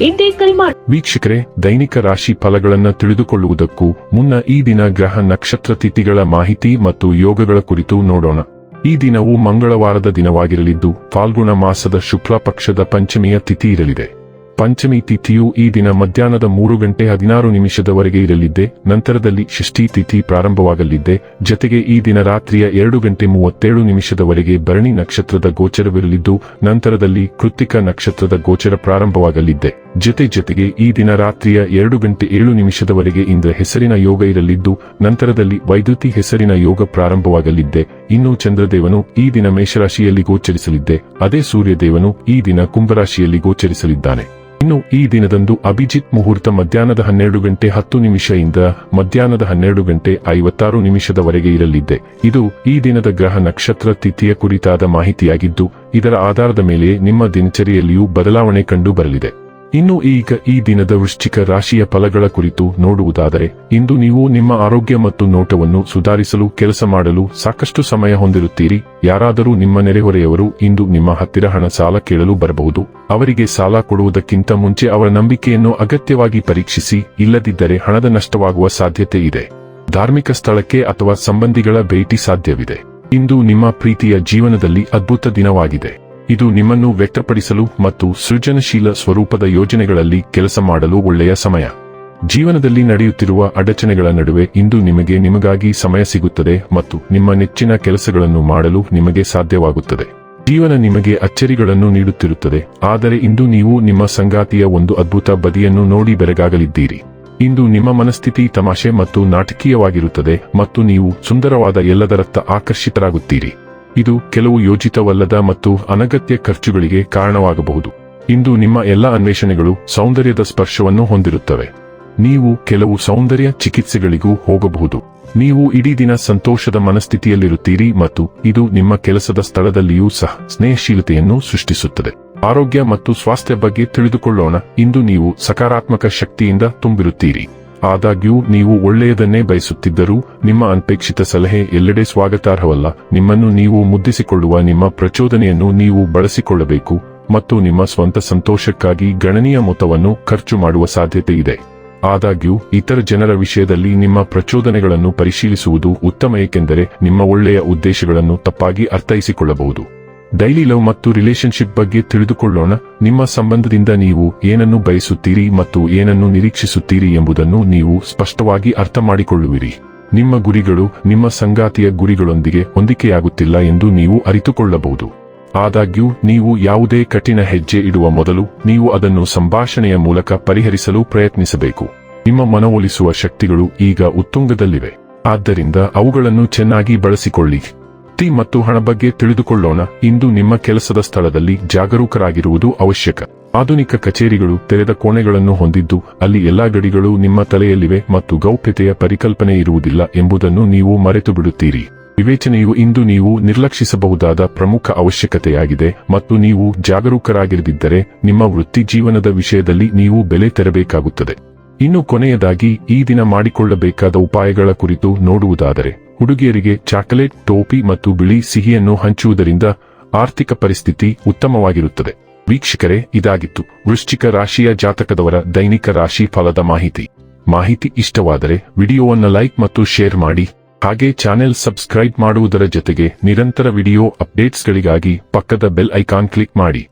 ಇಂದೇ ಕರೆ ಮಾಡಿ ವೀಕ್ಷಕರೇ, ದೈನಿಕ ರಾಶಿ ಫಲಗಳನ್ನು ತಿಳಿದುಕೊಳ್ಳುವುದಕ್ಕೂ ಮುನ್ನ ಈ ದಿನ ಗ್ರಹ ನಕ್ಷತ್ರ ತಿಥಿಗಳ ಮಾಹಿತಿ ಮತ್ತು ಯೋಗಗಳ ಕುರಿತು ನೋಡೋಣ. ಈ ದಿನವು ಮಂಗಳವಾರದ ದಿನವಾಗಿರಲಿದ್ದು, ಫಾಲ್ಗುಣ ಮಾಸದ ಶುಕ್ಲ ಪಕ್ಷದ ಪಂಚಮಿಯ ತಿಥಿ ಇರಲಿದೆ. ಪಂಚಮಿ ತಿಥಿಯು ಈ ದಿನ ಮಧ್ಯಾಹ್ನದ ಮೂರು ಗಂಟೆ ಹದಿನಾರು ನಿಮಿಷದವರೆಗೆ ಇರಲಿದ್ದೆ, ನಂತರದಲ್ಲಿ ಷಷ್ಠಿ ತಿಥಿ ಪ್ರಾರಂಭವಾಗಲಿದ್ದೆ, ಜತೆಗೆ ಈ ದಿನ ರಾತ್ರಿಯ ಎರಡು ಗಂಟೆ ಮೂವತ್ತೇಳು ನಿಮಿಷದವರೆಗೆ ಭರಣಿ ನಕ್ಷತ್ರದ ಗೋಚರವಿರಲಿದ್ದು, ನಂತರದಲ್ಲಿ ಕೃತಿಕ ನಕ್ಷತ್ರದ ಗೋಚರ ಪ್ರಾರಂಭವಾಗಲಿದ್ದೆ. ಜತೆ ಜೊತೆಗೆ ಈ ದಿನ ರಾತ್ರಿಯ ಎರಡು ಗಂಟೆ ಏಳು ನಿಮಿಷದವರೆಗೆ ಇಂದ್ರ ಹೆಸರಿನ ಯೋಗ ಇರಲಿದ್ದು, ನಂತರದಲ್ಲಿ ವೈದ್ಯುತಿ ಹೆಸರಿನ ಯೋಗ ಪ್ರಾರಂಭವಾಗಲಿದ್ದೆ. ಇನ್ನು ಚಂದ್ರದೇವನು ಈ ದಿನ ಮೇಷರಾಶಿಯಲ್ಲಿ ಗೋಚರಿಸಲಿದ್ದೆ. ಅದೇ ಸೂರ್ಯದೇವನು ಈ ದಿನ ಕುಂಭರಾಶಿಯಲ್ಲಿ ಗೋಚರಿಸಲಿದ್ದಾನೆ. ಇನ್ನು ಈ ದಿನದಂದು ಅಭಿಜಿತ್ ಮುಹೂರ್ತ ಮಧ್ಯಾಹ್ನದ ಹನ್ನೆರಡು ಗಂಟೆ ಹತ್ತು ನಿಮಿಷದಿಂದ ಮಧ್ಯಾಹ್ನದ ಹನ್ನೆರಡು ಗಂಟೆ ಐವತ್ತಾರು ನಿಮಿಷದವರೆಗೆ ಇರಲಿದ್ದೆ. ಇದು ಈ ದಿನದ ಗ್ರಹ ನಕ್ಷತ್ರ ತಿಥಿಯ ಕುರಿತಾದ ಮಾಹಿತಿಯಾಗಿದ್ದು, ಇದರ ಆಧಾರದ ಮೇಲೆ ನಿಮ್ಮ ದಿನಚರಿಯಲ್ಲಿಯೂ ಬದಲಾವಣೆ ಕಂಡು ಬರಲಿದೆ. ಇನ್ನು ಈಗ ಈ ದಿನದ ವೃಶ್ಚಿಕ ರಾಶಿಯ ಫಲಗಳ ಕುರಿತು ನೋಡುವುದಾದರೆ, ಇಂದು ನೀವು ನಿಮ್ಮ ಆರೋಗ್ಯ ಮತ್ತು ನೋಟವನ್ನು ಸುಧಾರಿಸಲು ಕೆಲಸ ಮಾಡಲು ಸಾಕಷ್ಟು ಸಮಯ ಹೊಂದಿರುತ್ತೀರಿ. ಯಾರಾದರೂ ನಿಮ್ಮ ನೆರೆಹೊರೆಯವರು ಇಂದು ನಿಮ್ಮ ಹತ್ತಿರ ಹಣ ಸಾಲ ಕೇಳಲು ಬರಬಹುದು. ಅವರಿಗೆ ಸಾಲ ಕೊಡುವುದಕ್ಕಿಂತ ಮುಂಚೆ ಅವರ ನಂಬಿಕೆಯನ್ನು ಅಗತ್ಯವಾಗಿ ಪರೀಕ್ಷಿಸಿ, ಇಲ್ಲದಿದ್ದರೆ ಹಣದ ನಷ್ಟವಾಗುವ ಸಾಧ್ಯತೆ ಇದೆ. ಧಾರ್ಮಿಕ ಸ್ಥಳಕ್ಕೆ ಅಥವಾ ಸಂಬಂಧಿಗಳ ಭೇಟಿ ಸಾಧ್ಯವಿದೆ. ಇಂದು ನಿಮ್ಮ ಪ್ರೀತಿಯ ಜೀವನದಲ್ಲಿ ಅದ್ಭುತ ದಿನವಾಗಿದೆ. ಇದು ನಿಮ್ಮನ್ನು ವ್ಯಕ್ತಪಡಿಸಲು ಮತ್ತು ಸೃಜನಶೀಲ ಸ್ವರೂಪದ ಯೋಜನೆಗಳಲ್ಲಿ ಕೆಲಸ ಮಾಡಲು ಒಳ್ಳೆಯ ಸಮಯ. ಜೀವನದಲ್ಲಿ ನಡೆಯುತ್ತಿರುವ ಅಡಚಣೆಗಳ ನಡುವೆ ಇಂದು ನಿಮಗೆ ನಿಮಗಾಗಿ ಸಮಯ ಸಿಗುತ್ತದೆ ಮತ್ತು ನಿಮ್ಮ ನೆಚ್ಚಿನ ಕೆಲಸಗಳನ್ನು ಮಾಡಲು ನಿಮಗೆ ಸಾಧ್ಯವಾಗುತ್ತದೆ. ಜೀವನ ನಿಮಗೆ ಅಚ್ಚರಿಗಳನ್ನು ನೀಡುತ್ತಿರುತ್ತದೆ, ಆದರೆ ಇಂದು ನೀವು ನಿಮ್ಮ ಸಂಗಾತಿಯ ಒಂದು ಅದ್ಭುತ ಬದಿಯನ್ನು ನೋಡಿ ಬೆರಗಾಗಲಿದ್ದೀರಿ. ಇಂದು ನಿಮ್ಮ ಮನಸ್ಥಿತಿ ತಮಾಷೆ ಮತ್ತು ನಾಟಕೀಯವಾಗಿರುತ್ತದೆ ಮತ್ತು ನೀವು ಸುಂದರವಾದ ಎಲ್ಲದರತ್ತ ಆಕರ್ಷಿತರಾಗುತ್ತೀರಿ. ಇದು ಕೆಲವು ಯೋಜಿತವಲ್ಲದ ಮತ್ತು ಅನಗತ್ಯ ಖರ್ಚುಗಳಿಗೆ ಕಾರಣವಾಗಬಹುದು. ಇಂದು ನಿಮ್ಮ ಎಲ್ಲ ಅನ್ವೇಷಣೆಗಳು ಸೌಂದರ್ಯದ ಸ್ಪರ್ಶವನ್ನು ಹೊಂದಿರುತ್ತವೆ. ನೀವು ಕೆಲವು ಸೌಂದರ್ಯ ಚಿಕಿತ್ಸೆಗಳಿಗೂ ಹೋಗಬಹುದು. ನೀವು ಇಡೀ ದಿನ ಸಂತೋಷದ ಮನಸ್ಥಿತಿಯಲ್ಲಿರುತ್ತೀರಿ ಮತ್ತು ಇದು ನಿಮ್ಮ ಕೆಲಸದ ಸ್ಥಳದಲ್ಲಿಯೂ ಸಹ ಸ್ನೇಹಶೀಲತೆಯನ್ನು ಸೃಷ್ಟಿಸುತ್ತದೆ. ಆರೋಗ್ಯ ಮತ್ತು ಸ್ವಾಸ್ಥ್ಯ ಬಗ್ಗೆ ತಿಳಿದುಕೊಳ್ಳೋಣ. ಇಂದು ನೀವು ಸಕಾರಾತ್ಮಕ ಶಕ್ತಿಯಿಂದ ತುಂಬಿರುತ್ತೀರಿ. ಆದಾಗ್ಯೂ, ನೀವು ಒಳ್ಳೆಯದನ್ನೇ ಬಯಸುತ್ತಿದ್ದರೂ, ನಿಮ್ಮ ಅನ್ಪೇಕ್ಷಿತ ಸಲಹೆ ಎಲ್ಲೆಡೆ ಸ್ವಾಗತಾರ್ಹವಲ್ಲ. ನಿಮ್ಮನ್ನು ನೀವು ಮುದ್ದಿಸಿಕೊಳ್ಳುವ ನಿಮ್ಮ ಪ್ರಚೋದನೆಯನ್ನು ನೀವು ಬಳಸಿಕೊಳ್ಳಬೇಕು ಮತ್ತು ನಿಮ್ಮ ಸ್ವಂತ ಸಂತೋಷಕ್ಕಾಗಿ ಗಣನೀಯ ಮೊತ್ತವನ್ನು ಖರ್ಚು ಮಾಡುವ ಸಾಧ್ಯತೆ ಇದೆ. ಆದಾಗ್ಯೂ, ಇತರ ಜನರ ವಿಷಯದಲ್ಲಿ ನಿಮ್ಮ ಪ್ರಚೋದನೆಗಳನ್ನು ಪರಿಶೀಲಿಸುವುದು ಉತ್ತಮ ಏಕೆಂದರೆ ನಿಮ್ಮ ಒಳ್ಳೆಯ ಉದ್ದೇಶಗಳನ್ನು ತಪ್ಪಾಗಿ ಅರ್ಥೈಸಿಕೊಳ್ಳಬಹುದು. ಡೈಲಿ ಲವ್ ಮತ್ತು ರಿಲೇಶನ್ಶಿಪ್ ಬಗ್ಗೆ ತಿಳಿದುಕೊಳ್ಳೋಣ. ನಿಮ್ಮ ಸಂಬಂಧದಿಂದ ನೀವು ಏನನ್ನು ಬಯಸುತ್ತೀರಿ ಮತ್ತು ಏನನ್ನು ನಿರೀಕ್ಷಿಸುತ್ತೀರಿ ಎಂಬುದನ್ನು ನೀವು ಸ್ಪಷ್ಟವಾಗಿ ಅರ್ಥ ಮಾಡಿಕೊಳ್ಳುವಿರಿ ನಿಮ್ಮ ಗುರಿಗಳು ನಿಮ್ಮ ಸಂಗಾತಿಯ ಗುರಿಗಳೊಂದಿಗೆ ಹೊಂದಿಕೆಯಾಗುತ್ತಿಲ್ಲ ಎಂದು ನೀವು ಅರಿತುಕೊಳ್ಳಬಹುದು. ಆದಾಗ್ಯೂ, ನೀವು ಯಾವುದೇ ಕಠಿಣ ಹೆಜ್ಜೆ ಇಡುವ ಮೊದಲು ನೀವು ಅದನ್ನು ಸಂಭಾಷಣೆಯ ಮೂಲಕ ಪರಿಹರಿಸಲು ಪ್ರಯತ್ನಿಸಬೇಕು. ನಿಮ್ಮ ಮನವೊಲಿಸುವ ಶಕ್ತಿಗಳು ಈಗ ಉತ್ತುಂಗದಲ್ಲಿವೆ. ಆದ್ದರಿಂದ ಅವುಗಳನ್ನು ಚೆನ್ನಾಗಿ ಬಳಸಿಕೊಳ್ಳಿ. ವೃತ್ತಿ ಮತ್ತು ಹಣ ಬಗ್ಗೆ ತಿಳಿದುಕೊಳ್ಳೋಣ. ಇಂದು ನಿಮ್ಮ ಕೆಲಸದ ಸ್ಥಳದಲ್ಲಿ ಜಾಗರೂಕರಾಗಿರುವುದು ಅವಶ್ಯಕ. ಆಧುನಿಕ ಕಚೇರಿಗಳು ತೆರೆದ ಕೋಣೆಗಳನ್ನು ಹೊಂದಿದ್ದು, ಅಲ್ಲಿ ಎಲ್ಲಾ ಗಡಿಗಳು ನಿಮ್ಮ ತಲೆಯಲ್ಲಿವೆ ಮತ್ತು ಗೌಪ್ಯತೆಯ ಪರಿಕಲ್ಪನೆ ಇರುವುದಿಲ್ಲ ಎಂಬುದನ್ನು ನೀವು ಮರೆತು ಬಿಡುತ್ತೀರಿ ವಿವೇಚನೆಯು ಇಂದು ನೀವು ನಿರ್ಲಕ್ಷಿಸಬಹುದಾದ ಪ್ರಮುಖ ಅವಶ್ಯಕತೆಯಾಗಿದೆ ಮತ್ತು ನೀವು ಜಾಗರೂಕರಾಗಿರದಿದ್ದರೆ, ನಿಮ್ಮ ವೃತ್ತಿ ಜೀವನದ ವಿಷಯದಲ್ಲಿ ನೀವು ಬೆಲೆ ತೆರಬೇಕಾಗುತ್ತದೆ. ಇನ್ನು ಕೊನೆಯದಾಗಿ, ಈ ದಿನ ಮಾಡಿಕೊಳ್ಳಬೇಕಾದ ಉಪಾಯಗಳ ಕುರಿತು ನೋಡುವುದಾದರೆ. ಹುಡುಗಿಯರಿಗೆ ಚಾಕಲೇಟ್, ಟೋಪಿ ಮತ್ತು ಬಿಳಿ ಸಿಹಿಯನ್ನು ಹಂಚುವುದರಿಂದ ಆರ್ಥಿಕ ಪರಿಸ್ಥಿತಿ ಉತ್ತಮವಾಗಿರುತ್ತದೆ. ವೀಕ್ಷಕರೇ, ಇದಾಗಿತ್ತು ವೃಶ್ಚಿಕ ರಾಶಿಯ ಜಾತಕದವರ ದೈನಿಕ ರಾಶಿ ಫಲದ ಮಾಹಿತಿ. ಮಾಹಿತಿ ಇಷ್ಟವಾದರೆ ವಿಡಿಯೋವನ್ನು ಲೈಕ್ ಮತ್ತು ಶೇರ್ ಮಾಡಿ. ಹಾಗೆ ಚಾನೆಲ್ ಸಬ್ಸ್ಕ್ರೈಬ್ ಮಾಡುವುದರ ಜೊತೆಗೆ ನಿರಂತರ ವಿಡಿಯೋ ಅಪ್ಡೇಟ್ಸ್ಗಳಿಗಾಗಿ ಪಕ್ಕದ ಬೆಲ್ ಐಕಾನ್ ಕ್ಲಿಕ್ ಮಾಡಿ.